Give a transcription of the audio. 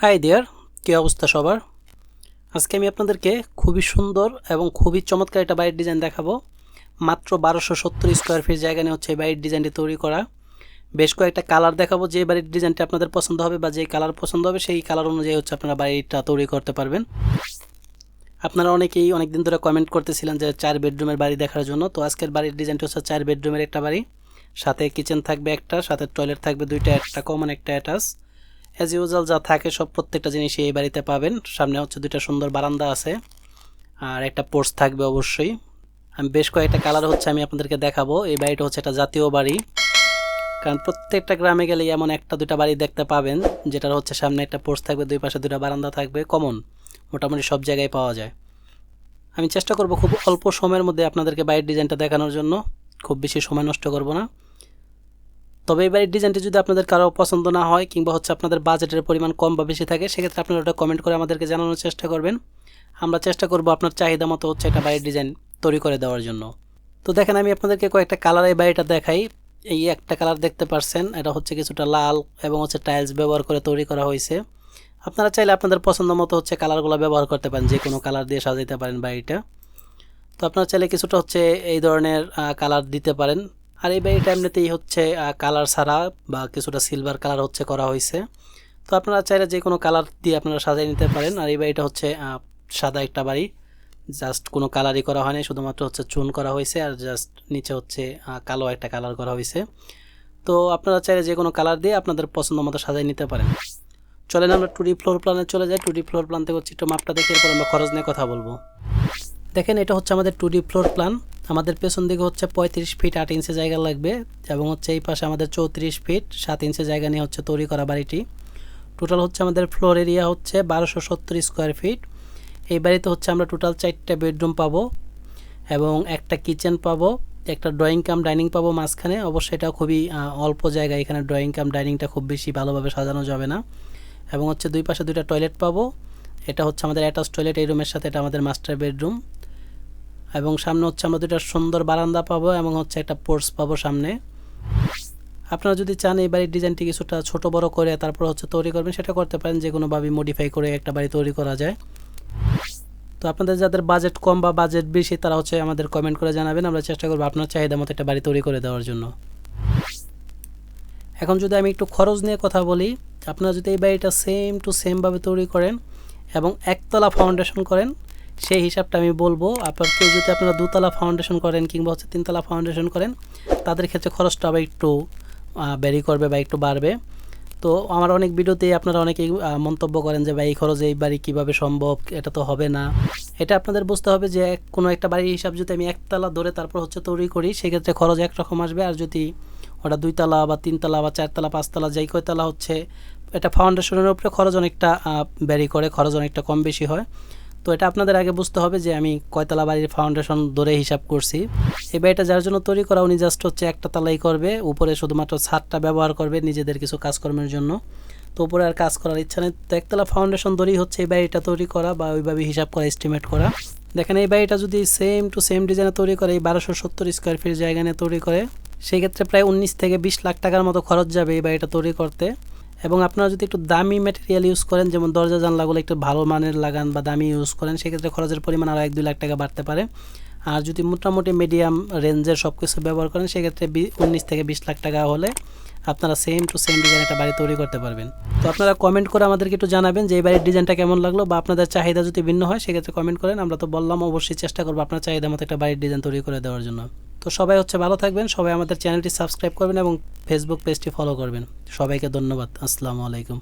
High deer কী অবস্থা সবার? আজকে আমি আপনাদেরকে খুবই সুন্দর এবং খুবই চমৎকার একটা বাড়ির ডিজাইন দেখাবো। মাত্র বারোশো সত্তর স্কোয়ার ফিট জায়গা নিয়ে হচ্ছে এই বাড়ির ডিজাইনটি তৈরি করা। বেশ কয়েকটা কালার দেখাবো যে বাড়ির ডিজাইনটি আপনাদের পছন্দ হবে বা যেই কালার পছন্দ হবে সেই কালার অনুযায়ী হচ্ছে আপনারা বাড়িটা তৈরি করতে পারবেন। আপনারা অনেকেই অনেক দিন ধরে কমেন্ট করতেছিলেন যে চার বেডরুমের বাড়ি দেখার জন্য। তো আজকের বাড়ির ডিজাইনটা হচ্ছে চার বেডরুমের একটা বাড়ি। সাথে কিচেন থাকবে একটা, সাথে টয়লেট থাকবে দুইটা, একটা কমন একটা অ্যাটাচ অ্যাজ ইউজাল যা থাকে সব প্রত্যেকটা জিনিসই এই বাড়িতে পাবেন। সামনে হচ্ছে দুইটা সুন্দর বারান্দা আছে, আর একটা পোর্স থাকবে অবশ্যই। আমি বেশ কয়েকটা কালার হচ্ছে আমি আপনাদেরকে দেখাবো। এই বাড়িটা হচ্ছে একটা জাতীয় বাড়ি। কারণ প্রত্যেকটা গ্রামে গেলে এমন একটা দুটা বাড়ি দেখতে পাবেন, যেটার হচ্ছে সামনে একটা পোর্স থাকবে, দুই পাশে দুটা বারান্দা থাকবে কমন মোটামুটি সব জায়গায় পাওয়া যায়। আমি চেষ্টা করব খুব অল্প সময়ের মধ্যে আপনাদেরকে বাড়ির ডিজাইনটা দেখানোর জন্য। খুব বেশি সময় নষ্ট করব না। তবে এবার এই ডিজাইনটি যদি আপনাদের কারও পছন্দ না হয় কিংবা হচ্ছে আপনাদের বাজেটের পরিমাণ কম বা বেশি থাকে, সেক্ষেত্রে আপনারা ওটা কমেন্ট করে আমাদেরকে জানানোর চেষ্টা করবেন। আমরা চেষ্টা করব আপনার চাহিদা মতো হচ্ছে একটা বাড়ির ডিজাইন তৈরি করে দেওয়ার জন্য। তো দেখেন, আমি আপনাদেরকে কয়েকটা কালার এই বাড়িটা দেখাই। এই একটা কালার দেখতে পারছেন, এটা হচ্ছে কিছুটা লাল এবং হচ্ছে টাইলস ব্যবহার করে তৈরি করা হয়েছে। আপনারা চাইলে আপনাদের পছন্দ মতো হচ্ছে কালারগুলো ব্যবহার করতে পারেন, যে কোনো কালার দিয়ে সাজাইতে পারেন বাড়িটা। তো আপনারা চাইলে কিছুটা হচ্ছে এই ধরনের কালার দিতে পারেন। আর এই বাড়িটা এমনিতেই হচ্ছে কালার ছাড়া বা কিছুটা সিলভার কালার হচ্ছে করা হয়েছে। তো আপনারা চাইলে যে কোনো কালার দিয়ে আপনারা সাজিয়ে নিতে পারেন। আর এই বাড়িটা হচ্ছে সাদা একটা বাড়ি। জাস্ট কোনো কালারই করা হয়নি, শুধুমাত্র হচ্ছে চুন করা হয়েছে আর জাস্ট নিচে হচ্ছে কালো একটা কালার করা হয়েছে। তো আপনারা চাইলে যে কোনো কালার দিয়ে আপনাদের পছন্দ মতো সাজিয়ে নিতে পারেন। চলেন আমরা টু ডি ফ্লোর প্ল্যানে চলে যাই। টু ডি ফ্লোর প্ল্যান থেকে হচ্ছে একটু মাপটা দেখে, এরপর আমরা খরচ নিয়ে কথা বলব। দেখেন, এটা হচ্ছে আমাদের টু ডি ফ্লোর প্ল্যান আমাদের পেছন দিকে হচ্ছে পঁয়ত্রিশ ফিট আট ইঞ্চি জায়গা লাগবে এবং হচ্ছে এই পাশে আমাদের চৌত্রিশ ফিট সাত ইঞ্চি জায়গা নিয়ে হচ্ছে তৈরি করা বাড়িটি। টোটাল হচ্ছে আমাদের ফ্লোর এরিয়া হচ্ছে বারোশো সত্তর স্কোয়ার ফিট এই বাড়িতে হচ্ছে আমরা টোটাল চারটা বেডরুম পাবো এবং একটা কিচেন পাবো, একটা ড্রয়িং কাম ডাইনিং পাবো মাঝখানে। অবশ্যই এটা খুবই অল্প জায়গা, এখানে ড্রয়িং কাম ডাইনিংটা খুব বেশি ভালোভাবে সাজানো যাবে না। এবং হচ্ছে দুই পাশে দুইটা টয়লেট পাবো। এটা হচ্ছে আমাদের অ্যাটাচ টয়লেট এই রুমের সাথে এটা আমাদের মাস্টার বেডরুম এবং সামনে হচ্ছে আমরা দুটা সুন্দর বারান্দা পাবো এবং হচ্ছে একটা পোর্স পাবো সামনে। আপনারা যদি চান এই বাড়ির ডিজাইনটি কিছুটা ছোট বড় করে তারপর হচ্ছে তৈরি করবেন, সেটা করতে পারেন যে কোনোভাবে মডিফাই করে একটা বাড়ি তৈরি করা যায়। তো আপনাদের যাদের বাজেট কম বা বাজেট বেশি, তারা হচ্ছে আমাদের কমেন্ট করে জানাবেন, আমরা চেষ্টা করব আপনার চাহিদা মতো একটা বাড়ি তৈরি করে দেওয়ার জন্য। এখন যদি আমি একটু খরচ নিয়ে কথা বলি, আপনারা যদি এই বাড়িটা সেম টু সেমভাবে তৈরি করেন এবং একতলা ফাউন্ডেশন করেন সেই হিসাবটা আমি বলব। আপনার কেউ যদি আপনারা দুতলা ফাউন্ডেশন করেন কিংবা হচ্ছে তিনতলা ফাউন্ডেশন করেন, তাদের ক্ষেত্রে খরচটা আবার একটু ব্যারি করবে বা একটু বাড়বে। তো আমার অনেক ভিডিওতেই আপনারা অনেকেই মন্তব্য করেন যে, ভাই, এই খরচ এই বাড়ি কীভাবে সম্ভব? এটা তো হবে না। এটা আপনাদের বুঝতে হবে যে কোনো একটা বাড়ির হিসাব যদি আমি একতলা ধরে তারপর হচ্ছে তৈরি করি, সেক্ষেত্রে খরচ একরকম আসবে। আর যদি ওটা দুইতলা বা তিনতলা বা চারতলা, পাঁচতলা, যেই কয়তলা হচ্ছে, এটা ফাউন্ডেশনের উপরে খরচ অনেকটা ব্যারি করে, খরচ অনেকটা কম বেশি হয়। তো এটা আপনাদের আগে বুঝতে হবে যে আমি কয়তলা বাড়ির ফাউন্ডেশন ধরে হিসাব করছি। এই বাড়িটা যার জন্য তৈরি করা, উনি জাস্ট হচ্ছে একটা তালাই করবে, উপরে শুধুমাত্র ছাদটা ব্যবহার করবে নিজেদের কিছু কাজকর্মের জন্য। তো উপরে আর কাজ করার ইচ্ছা নেই। তো একতলা ফাউন্ডেশন ধরেই হচ্ছে এই বাড়িটা তৈরি করা বা ওইভাবে হিসাব করা এস্টিমেট করা। দেখেন এই বাড়িটা যদি সেম টু সেম ডিজাইনে তৈরি করে, এই বারোশো সত্তর স্কোয়ার ফিট জায়গা নিয়ে তৈরি করে, সেই ক্ষেত্রে প্রায় উনিশ থেকে বিশ লাখ টাকার মতো খরচ যাবে এই বাড়িটা তৈরি করতে। এবং আপনারা যদি একটু দামি ম্যাটেরিয়াল ইউজ করেন, যেমন দরজা জানলাগুলো একটু ভালো মানের লাগান বা দামি ইউজ করেন, সেক্ষেত্রে খরচের পরিমাণ আরও এক দুই লাখ টাকা বাড়তে পারে। আর যদি মোটামুটি মিডিয়াম রেঞ্জের সব কিছু ব্যবহার করেন, সেক্ষেত্রে উনিশ থেকে বিশ লাখ টাকা হলে আপনারা সেম টু সেম ডিজাইন একটা বাড়ি তৈরি করতে পারবেন। তো আপনারা কমেন্ট করে আমাদেরকে একটু জানাবেন যে এই বাড়ির ডিজাইনটা কেমন লাগল বা আপনাদের চাহিদা যদি ভিন্ন হয়, সেক্ষেত্রে কমেন্ট করেন। আমরা তো বললাম, অবশ্যই চেষ্টা করব আপনার চাহিদা মতো একটা বাড়ির ডিজাইন তৈরি করে দেওয়ার জন্য। তো সবাই হচ্ছে ভালো থাকবেন, সবাই আমাদের চ্যানেলটি সাবস্ক্রাইব করবেন এবং ফেসবুক পেজটি ফলো করবেন। সবাইকে ধন্যবাদ, আসসালামু আলাইকুম।